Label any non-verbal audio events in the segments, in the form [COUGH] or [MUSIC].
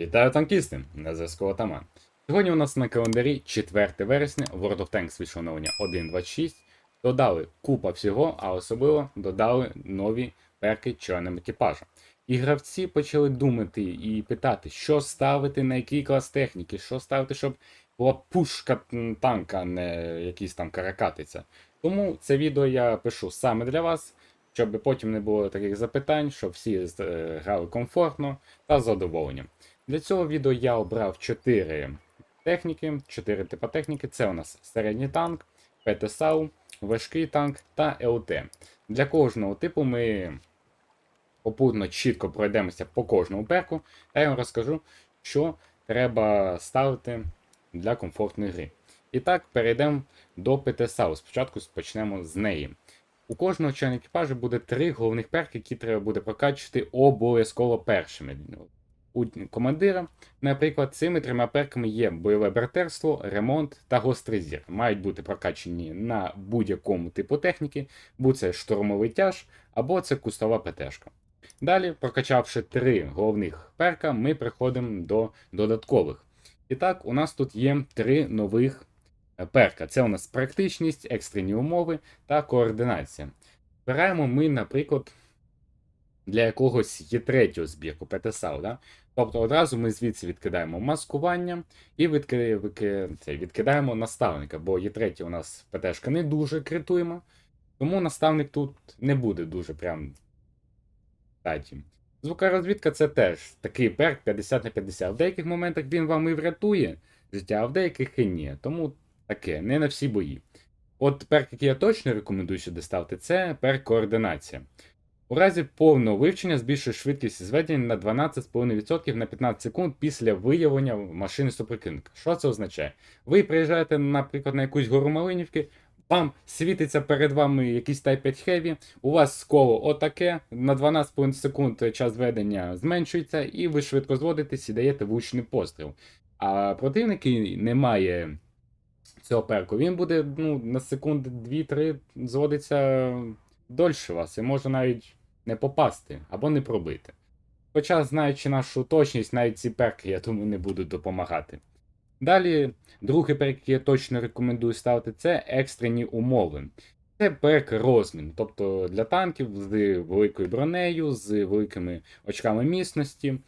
Вітаю танкісти! На зв'язку Атаман. Сьогодні у нас на календарі 4 вересня World of Tanks вийшло оновлення 1.26. Додали купа всього, а особливо додали нові перки членам екіпажа. І гравці почали думати і питати, що ставити на який клас техніки, що ставити, щоб була пушка танка, а не якийсь там каракатиця. Тому це відео я пишу саме для вас, щоб потім не було таких запитань, щоб всі е, грали комфортно та з задоволенням. Для цього відео я обрав 4 техніки, 4 типа техніки. Це у нас середній танк, ПТСАУ, важкий танк та ЛТ. Для кожного типу ми попутно чітко пройдемося по кожному перку, та я вам розкажу, що треба ставити для комфортної гри. І так, перейдемо до ПТСАУ. Спочатку почнемо з неї. У кожного члена екіпажу буде три головних перки, які треба буде прокачувати обов'язково першими. У командира, наприклад, цими трьома перками є бойове братерство, ремонт та гострий зір. Мають бути прокачені на будь-якому типу техніки, будь це штурмовий тяж або це кустова ПТшка. Далі, прокачавши три головних перка, ми приходимо до додаткових. І так, у нас тут є три нових е, перка. Це у нас практичність, екстрені умови та координація. Збираємо ми, наприклад, для якогось є третього збірку ПТСАУ. Да? Тобто одразу ми звідси відкидаємо маскування і відкидаємо наставника, бо є третя у нас ПТшка не дуже критуємо, тому наставник тут не буде дуже прям таті. Звукорозвідка це теж такий перк 50 на 50. В деяких моментах він вам і врятує життя, а в деяких і ні. Тому таке, не на всі бої. От перк, який я точно рекомендую сюди ставити, це перк координація. У разі повного вивчення збільшує швидкість зведення на 12,5% на 15 секунд після виявлення машини супротивника. Що це означає? Ви приїжджаєте, наприклад, на якусь гору Малинівки, вам світиться перед вами якийсь Type 5 Heavy, у вас коло отаке, на 12,5 секунд час ведення зменшується, і ви швидко зводитесь і даєте влучний постріл. А противник, не має цього перку, він буде ну, на секунди 2-3 зводиться дольше вас і може навіть не попасти або не пробити. Хоча, знаючи нашу точність, навіть ці перки, я думаю, не будуть допомагати. Далі, другий перк, який я точно рекомендую ставити, це екстрені умови. Це перк розмін, тобто для танків з великою бронею, з великими очками міцності.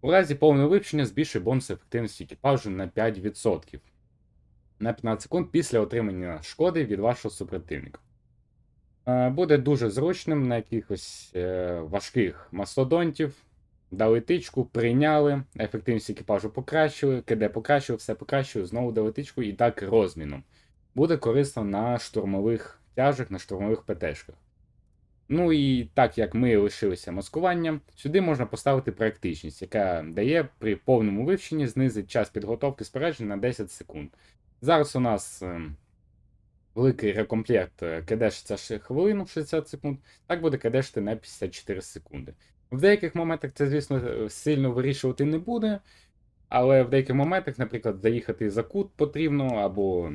У разі повного вивчення збільшує бонус ефективності екіпажу на 5% на 15 секунд після отримання шкоди від вашого супротивника. Е, Буде дуже зручним на якихось е, важких мастодонтів. Дали тичку, прийняли, ефективність екіпажу покращили, КД покращили, все покращили, знову дали тичку і так розміном. Буде корисно на штурмових тяжах, на штурмових ПТшках. Ну і так як ми лишилися маскуванням, сюди можна поставити практичність, яка дає при повному вивченні знизить час підготовки споряджень на 10 секунд. Зараз у нас ем, великий рекомплект е, ще хвилину 60 секунд, так буде кидешити на 54 секунди. В деяких моментах це, звісно, е, сильно вирішувати не буде, але в деяких моментах, наприклад, заїхати за кут потрібно, або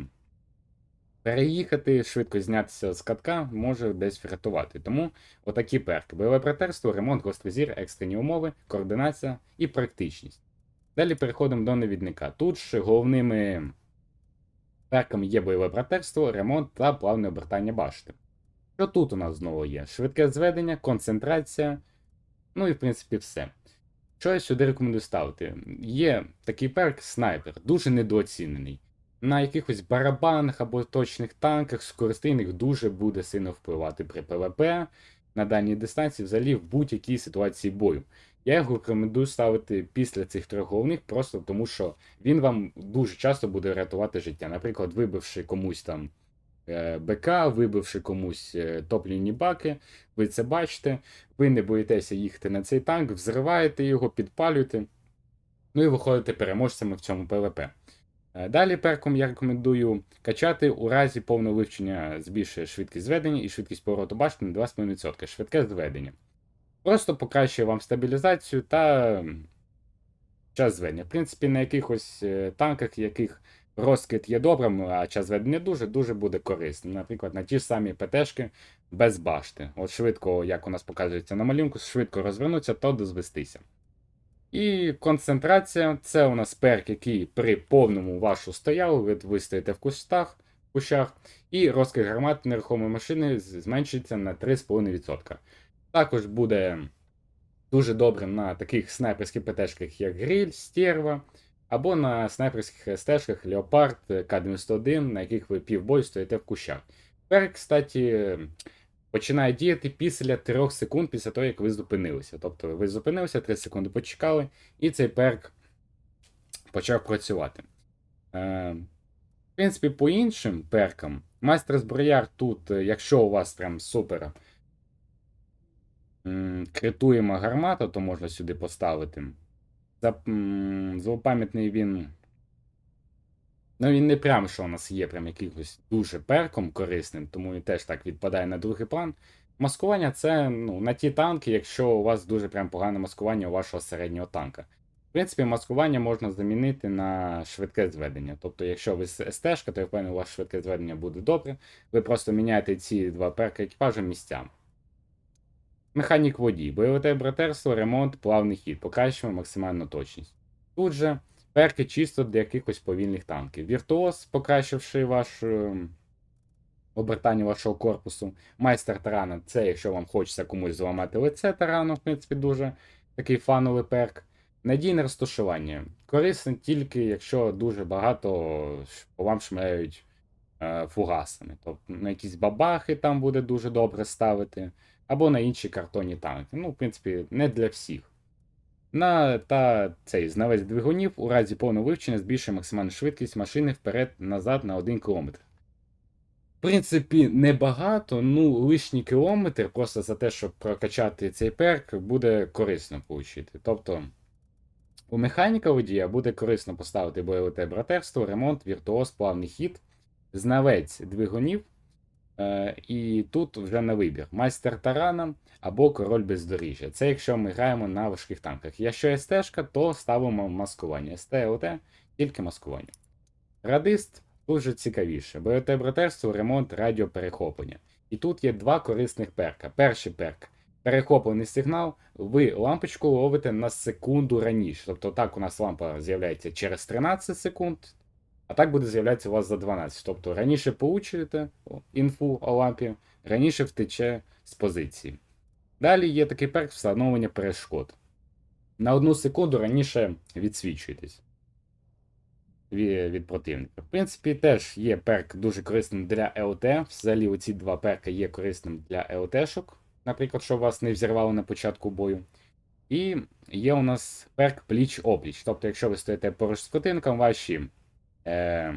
переїхати, швидко знятися з катка, може десь врятувати. Тому отакі перки: бойове братерство, ремонт, гострий зір, екстрені умови, координація і практичність. Далі переходимо до навідника. Тут ж головними перками є бойове братерство, ремонт та плавне обертання башти. Що тут у нас знову є? Швидке зведення, концентрація, ну і в принципі все. Що я сюди рекомендую ставити? Є такий перк снайпер, дуже недооцінений. На якихось барабанах або точних танках скористийних дуже буде сильно впливати при ПВП на дальній дистанції, взагалі в будь-якій ситуації бою. Я його рекомендую ставити після цих трьох головних, просто тому що він вам дуже часто буде рятувати життя. Наприклад, вибивши комусь там е, БК, вибивши комусь е, топлівні баки, ви це бачите, ви не боїтеся їхати на цей танк, взриваєте його, підпалюєте, ну і виходите переможцями в цьому ПВП. Е, Далі перком я рекомендую качати у разі повного вивчення збільшує швидкість зведення і швидкість повороту башти на 2,5%. Швидке зведення. Просто покращує вам стабілізацію та час зведення. В принципі, на якихось е, танках, яких розкид є добрим, а час зведення дуже, дуже буде корисним. Наприклад, на ті ж самі ПТшки без башти. От швидко, як у нас показується на малюнку, швидко розвернуться, то дозвестися. І концентрація це у нас перк, який при повному вашу стоялу, ви, ви стоїте в кустах, в кущах, і розкид гармат нерухомої машини з- зменшується на 3,5%. Також буде дуже добрим на таких снайперських ПТшках, як Гриль, Стерва, або на снайперських стежках Леопард, К-91, на яких ви півбою стоїте в кущах. Перк, кстати, починає діяти після 3 секунд після того, як ви зупинилися. Тобто ви зупинилися, 3 секунди почекали, і цей перк почав працювати. Е, в принципі, по іншим перкам, майстер зброяр тут, е, якщо у вас прям супер критуєма гармата, то можна сюди поставити. За, злопам'ятний він. Ну, він не прям, що у нас є прям якимось дуже перком корисним, тому він теж так відпадає на другий план. Маскування це ну, на ті танки, якщо у вас дуже прям погане маскування у вашого середнього танка. В принципі, маскування можна замінити на швидке зведення. Тобто, якщо ви СТ, то я впевнений, у вас швидке зведення буде добре. Ви просто міняєте ці два перки екіпажа місцями. Механік водій, бойове братерство, ремонт, плавний хід, покращуємо максимальну точність. Тут же перки чисто для якихось повільних танків. Віртуоз, покращивши ваш е, обертання вашого корпусу. Майстер тарана це якщо вам хочеться комусь зламати лице тарану, в принципі, дуже такий фановий перк. Надійне розташування. Корисне тільки, якщо дуже багато по вам шмаляють е, фугасами. Тобто на якісь бабахи там буде дуже добре ставити, або на інші картонні танки. Ну, в принципі, не для всіх. На та цей знавець двигунів у разі повного вивчення збільшує максимальну швидкість машини вперед-назад на 1 км. В принципі, небагато, ну лишній кілометр просто за те, щоб прокачати цей перк, буде корисно получити. Тобто, у механіка водія буде корисно поставити бойове братерство, ремонт, віртуоз, плавний хід, знавець двигунів. Е, і тут вже на вибір: майстер тарана або король бездоріжжя. Це якщо ми граємо на важких танках. Якщо СТ, то ставимо маскування. СТ, ЛТ, тільки маскування. Радист дуже цікавіше. Бойове братерство, ремонт, радіоперехоплення. І тут є два корисних перка. Перший перк. Перехоплений сигнал, ви лампочку ловите на секунду раніше. Тобто так у нас лампа з'являється через 13 секунд, а так буде з'являтися у вас за 12. Тобто раніше получите інфу о лампі, раніше втече з позиції. Далі є такий перк встановлення перешкод. На одну секунду раніше відсвічуєтесь від, противника. В принципі, теж є перк дуже корисним для ЛТ. Взагалі, оці два перка є корисним для ЛТшок, наприклад, що вас не взірвало на початку бою. І є у нас перк пліч-опліч. Тобто, якщо ви стоїте поруч з противником, ваші, е,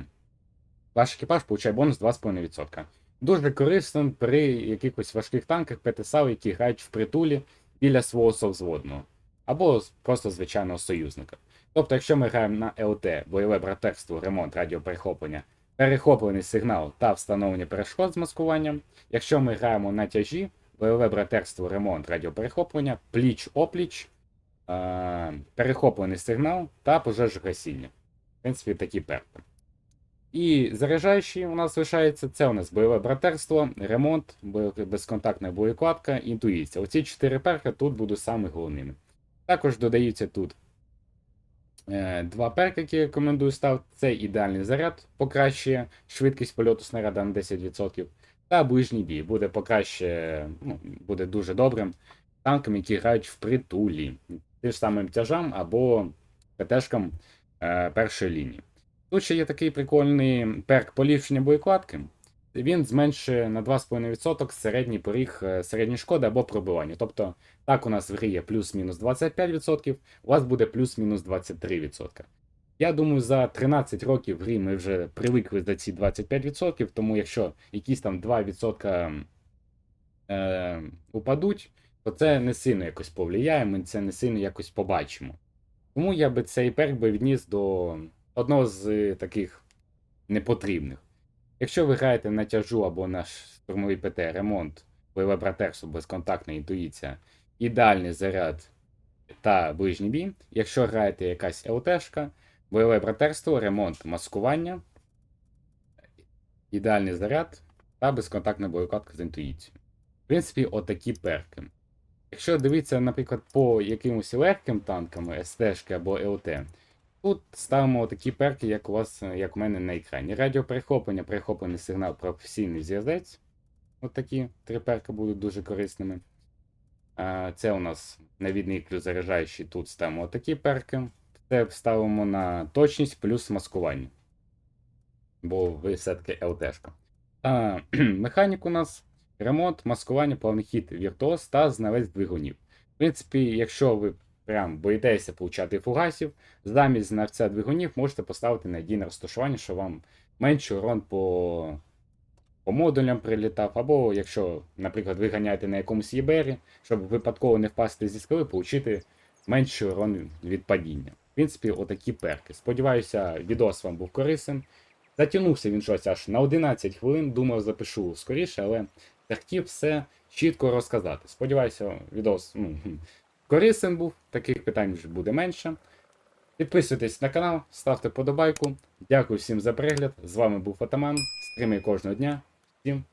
ваш екіпаж получає бонус 2,5%. Дуже корисним при якихось важких танках ПТСАУ, які грають в притулі біля свого совзводного. Або просто звичайного союзника. Тобто, якщо ми граємо на ЛТ, бойове братерство, ремонт, радіоперехоплення, перехоплений сигнал та встановлення перешкод з маскуванням. Якщо ми граємо на тяжі, бойове братерство, ремонт, радіоперехоплення, пліч-опліч, е- перехоплений сигнал та пожежогасіння. В принципі, такі перки. І заряджаючі у нас лишається це у нас бойове братерство, ремонт, безконтактна боєкладка, інтуїція. Оці чотири перки тут будуть саме головними. Також додаються тут е, два перки, які я рекомендую ставити. Це ідеальний заряд, покращує швидкість польоту снаряда на 10%. Та ближній бій буде покраще, ну, буде дуже добрим танкам, які грають в притулі. Тим самим тяжам або ПТшкам е, першої лінії. Тут ще є такий прикольний перк поліпшення боєкладки. Він зменшує на 2,5% середній поріг е, середньої шкоди або пробивання. Тобто, так у нас в грі є плюс-мінус 25%, у вас буде плюс-мінус 23%. Я думаю, за 13 років в грі ми вже привикли за ці 25%, тому якщо якісь там 2% е, упадуть, то це не сильно якось повлияє, ми це не сильно якось побачимо. Тому я би цей перк би відніс до одного з таких непотрібних. Якщо ви граєте на тяжу або на штурмовий ПТ, ремонт, бойове братерство, безконтактна інтуїція, ідеальний заряд та ближній бій. Якщо граєте якась ЛТшка, бойове братерство, ремонт, маскування, ідеальний заряд та безконтактна боєкладка з інтуїцією. В принципі, отакі перки. Якщо дивитися, наприклад, по якимось легким танкам, СТ або ЛТ, тут ставимо такі перки, як у вас, як у мене на екрані. Радіоперехоплення, перехоплений сигнал, професійний зв'язець. От такі три перки будуть дуже корисними. Це у нас навідний плюс заряджаючий. Тут ставимо такі перки. Це ставимо на точність плюс маскування. Бо ви все-таки ЛТшка. [CLEARS THROAT] Механік у нас ремонт, маскування, повний хід віртуоз та знавець двигунів. В принципі, якщо ви прям боїтеся получати фугасів, замість знавця двигунів можете поставити надійне розташування, що вам менший урон по, по модулям прилітав, або якщо, наприклад, ви ганяєте на якомусь ЄБРі, щоб випадково не впасти зі скали, отримати менший урон від падіння. В принципі, отакі перки. Сподіваюся, відос вам був корисним. Затягнувся він щось аж на 11 хвилин, думав, запишу скоріше, але захотів все чітко розказати. Сподіваюся, відос ну, корисним був, таких питань вже буде менше. Підписуйтесь на канал, ставте подобайку. Дякую всім за перегляд. З вами був Атаман. Стріми кожного дня. Всім